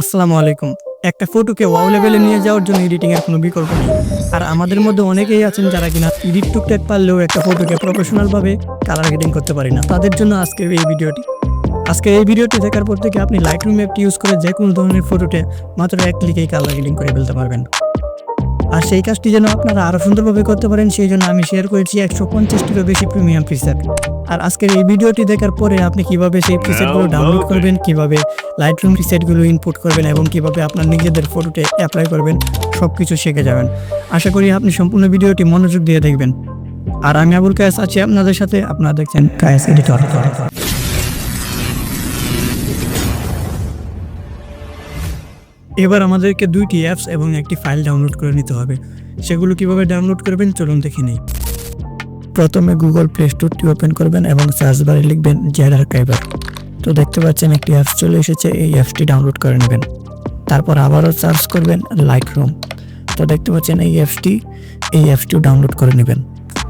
আসসালামু আলাইকুম। একটা ফটোকে ওয়াও লেভেলে নিয়ে যাওয়ার জন্য এডিটিং এর কোনো বিকল্প নেই। আর আমাদের মধ্যে অনেকেই আছেন যারা কিনা এডিট টুকটাক পারলেও একটা ফটোকে প্রফেশনাল ভাবে কালার গ্রেডিং করতে পারি না। তাদের জন্য আজকের এই ভিডিওটি। আজকে এই ভিডিওটি দেখার পর থেকে আপনি লাইট রুম অ্যাপটি ইউজ করে যে কোনো ধরনের ফটোতে মাত্র এক ক্লিকেই কালার গ্রেডিং করে ফেলতে পারবেন। আর সেই কাজটি যেন আপনারা আরও সুন্দরভাবে করতে পারেন, সেই জন্য আমি শেয়ার করেছি একশো পঞ্চাশটিরও বেশি প্রিমিয়াম প্রিসেট আর আজকের এই ভিডিওটি দেখার পরে আপনি কীভাবে সেই প্রিসেটগুলো ডাউনলোড করবেন কীভাবে লাইট রুম প্রিসেটগুলো ইনপুট করবেন এবং কীভাবে আপনার নিজেদের ফটোতে অ্যাপ্লাই করবেন সব কিছু শিখে যাবেন। আশা করি আপনি সম্পূর্ণ ভিডিওটি মনোযোগ দিয়ে দেখবেন। আর আমি আবুল কায়াস আছি আপনাদের সাথে। আপনারা দেখছেন কায়াস এডিটর এবার আমাদেরকে দুইটি অ্যাপস এবং একটি ফাইল ডাউনলোড করে নিতে হবে। সেগুলো কীভাবে ডাউনলোড করবেন চলুন দেখে নিই। প্রথমে গুগল প্লে স্টোরটি ওপেন করবেন এবং সার্চ বারে লিখবেন জেড আর্কাইভার তো দেখতে পাচ্ছেন একটি অ্যাপস চলে এসেছে, এই অ্যাপসটি ডাউনলোড করে নেবেন। তারপর আবারও সার্চ করবেন লাইট রুম তো দেখতে পাচ্ছেন এই অ্যাপসটি এই অ্যাপসটিও ডাউনলোড করে নেবেন।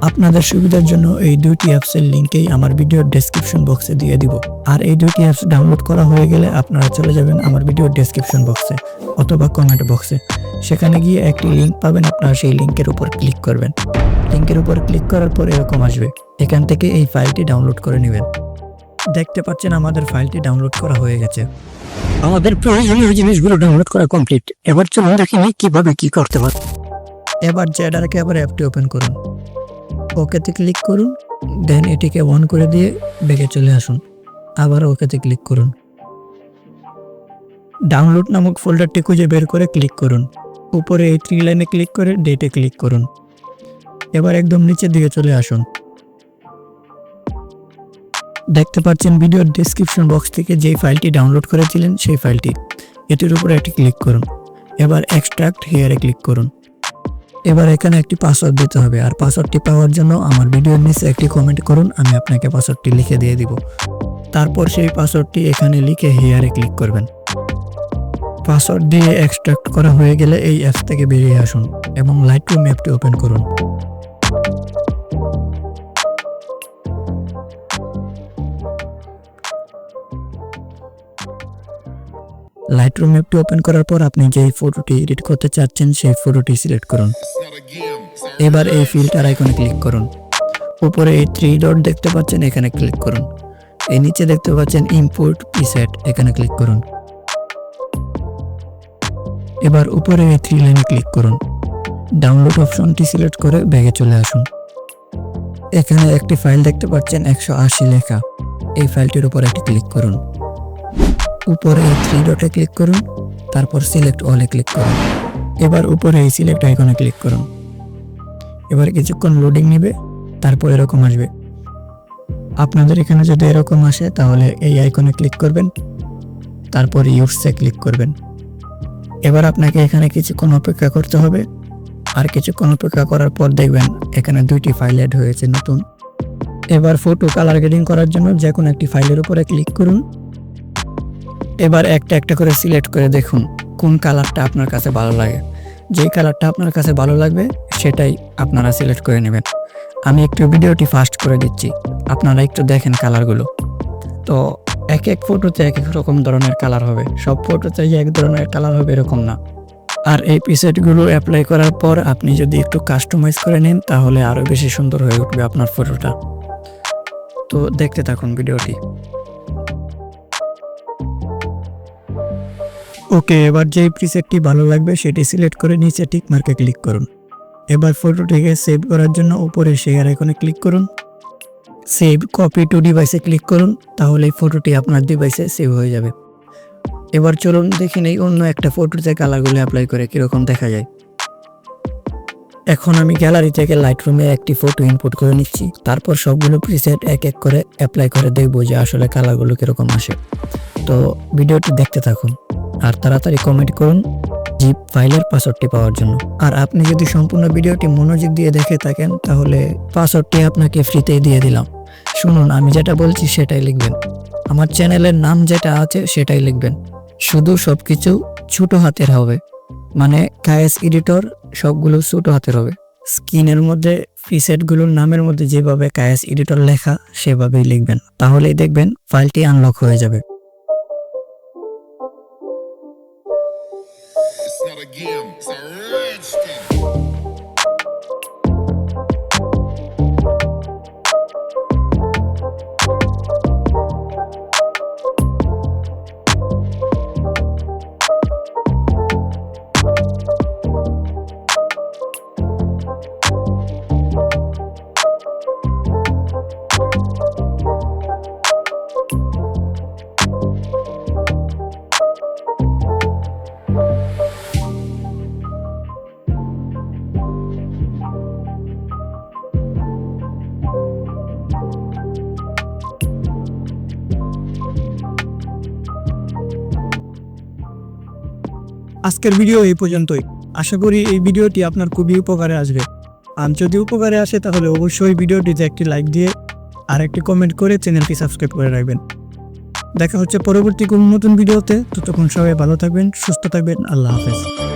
আপনাদের সুবিধার জন্য এই দুইটি অ্যাপসের লিঙ্কেই আমার ভিডিওর ডেসক্রিপশন বক্সে দিয়ে দিব। আর এই দুইটি অ্যাপস ডাউনলোড করা হয়ে গেলে আপনারা চলে যাবেন আমার ভিডিওর ডেসক্রিপশন বক্সে অথবা কমেন্ট বক্সে। সেখানে গিয়ে একটি লিঙ্ক পাবেন আপনারা সেই লিঙ্কের উপর ক্লিক করবেন। লিঙ্কের উপর ক্লিক করার পর এরকম আসবে। এখান থেকে এই ফাইলটি ডাউনলোড করে নেবেন। দেখতে পাচ্ছেন আমাদের ফাইলটি ডাউনলোড করা হয়ে গেছে। আমাদের প্রয়োজনীয় জিনিসগুলো ডাউনলোড করা কমপ্লিট। এবার চলুন দেখি আমি কীভাবে কি করতে পারি। এবার জেডারকে আবার অ্যাপটি ওপেন করুন। ওকেতে ক্লিক করুন দেন এটিকে অন করে দিয়ে বেগে চলে আসুন। আবার ওকেতে ক্লিক করুন। ডাউনলোড নামক ফোল্ডারটি খুঁজে বের করে ক্লিক করুন। উপরে এই থ্রি লাইনে ক্লিক করে ডেটে ক্লিক করুন। এবার একদম নিচের দিকে চলে আসুন। দেখতে পাচ্ছেন ভিডিওর ডেসক্রিপশন বক্স থেকে যেই ফাইলটি ডাউনলোড করেছিলেন সেই ফাইলটি এটির উপরে একটি ক্লিক করুন। এবার এক্সট্রাক্ট হেয়ারে ক্লিক করুন। এবার এখানে একটি পাসওয়ার্ড দিতে হবে। আর পাসওয়ার্ডটি পাওয়ার জন্য আমার ভিডিওর নিচে একটি কমেন্ট করুন, আমি আপনাকে পাসওয়ার্ডটি লিখে দিয়ে দিব। তারপর সেই পাসওয়ার্ডটি এখানে লিখে হেয়ারে ক্লিক করবেন। পাসওয়ার্ড দিয়ে এক্সট্রাক্ট করা হয়ে গেলে এই অ্যাপস থেকে বেরিয়ে আসুন এবং লাইট রুম অ্যাপটি ওপেন করুন। লাইট রুম অ্যাপটি ওপেন করার পর আপনি যেই ফটোটি এডিট করতে চাচ্ছেন সেই ফটোটি সিলেক্ট করুন। এবার এই ফিল্টার আইকনে ক্লিক করুন। উপরে এই থ্রি ডট দেখতে পাচ্ছেন, এখানে ক্লিক করুন। এই নিচে দেখতে পাচ্ছেন ইম্পোর্ট প্রিসেট এখানে ক্লিক করুন। এবার উপরে এই থ্রি লাইনে ক্লিক করুন। ডাউনলোড অপশনটি সিলেক্ট করে ব্যাগে চলে আসুন। এখানে একটি ফাইল দেখতে পাচ্ছেন একশো আশি লেখা। এই ফাইলটির উপর একটি ক্লিক করুন। উপরে এই থ্রি ডটে ক্লিক করুন, তারপর সিলেক্ট অলে ক্লিক করুন। এবার উপরে এই সিলেক্ট আইকনে ক্লিক করুন। এবার কিছুক্ষণ লোডিং নেবে, তারপর এরকম আসবে। আপনাদের এখানে যদি এরকম আসে, তাহলে এই আইকনে ক্লিক করবেন, তারপর ইউসে ক্লিক করবেন। এবার আপনাকে এখানে কিছুক্ষণ অপেক্ষা করতে হবে। আর কিছুক্ষণ অপেক্ষা করার পর দেখবেন এখানে দুইটি ফাইল অ্যাড হয়েছে নতুন। এবার ফটো কালার গ্রেডিং করার জন্য যে কোনো একটি ফাইলের উপরে ক্লিক করুন। এবার একটা একটা করে সিলেক্ট করে দেখুন কোন কালারটা আপনার কাছে ভালো লাগে। যেই কালারটা আপনার কাছে ভালো লাগবে সেটাই আপনারা সিলেক্ট করে নেবেন। আমি একটু ভিডিওটি ফাস্ট করে দিচ্ছি। আপনারা একটু দেখেন কালারগুলো তো এক এক ফটোতে এক এক রকম ধরনের কালার হবে। সব ফটোতে এক ধরনের কালার হবে এরকম না। আর এই পিসেটগুলো অ্যাপ্লাই করার পর আপনি যদি একটু কাস্টমাইজ করে নেন, তাহলে আরও বেশি সুন্দর হয়ে উঠবে আপনার ফটোটা তো দেখতে থাকুন ভিডিওটি। ওকে, এবার যেই প্রিসেটটি ভালো লাগবে, সেটি সিলেক্ট করে নিচে টিক মার্কে ক্লিক করুন। এবার ফটোটিকে সেভ করার জন্য উপরে শেয়ার আইকনে ক্লিক করুন। সেভ কপি টু ডিভাইসে ক্লিক করুন, তাহলে এই ফটোটি আপনার ডিভাইসে সেভ হয়ে যাবে। এবার চলুন দেখি নেই অন্য একটা ফটোতে কালারগুলো অ্যাপ্লাই করে কীরকম দেখা যায়। এখন আমি গ্যালারি থেকে লাইট রুমে একটি ফটো ইনপুট করে নিচ্ছি, তারপর সবগুলো প্রিসেট এক এক করে অ্যাপ্লাই করে দেখব যে আসলে কালারগুলো কীরকম আসে। তো ভিডিওটি দেখতে থাকুন, আর তাড়াতাড়ি কমেন্ট করুন জিপ ফাইলের পাসওয়ার্ডটি পাওয়ার জন্য। আর আপনি যদি সম্পূর্ণ ভিডিওটি মনোযোগ দিয়ে দেখে থাকেন, তাহলে পাসওয়ার্ডটি আপনাকে ফ্রিতেই দিয়ে দিলাম। শুনুন, আমি যেটা বলছি সেটাই লিখবেন। আমার চ্যানেলের নাম যেটা আছে সেটাই লিখবেন। শুধু সব কিছু ছোটো হাতের হবে। মানে কায়েস এডিটর সবগুলো ছোট হাতের হবে। স্ক্রিনের মধ্যে ফিসেটগুলোর নামের মধ্যে যেভাবে কায়েস এডিটর লেখা, সেভাবেই লিখবেন। তাহলেই দেখবেন ফাইলটি আনলক হয়ে যাবে। আজকের ভিডিও এই পর্যন্তই। আশা করি এই ভিডিওটি আপনার খুবই উপকারে আসবে। আর যদি উপকারে আসে, তাহলে অবশ্যই ভিডিওটিতে একটি লাইক দিয়ে আর একটি কমেন্ট করে চ্যানেলটি সাবস্ক্রাইব করে রাখবেন। দেখা হচ্ছে পরবর্তী কোনো নতুন ভিডিওতে। ততক্ষণ সবাই ভালো থাকবেন, সুস্থ থাকবেন। আল্লাহ হাফেজ।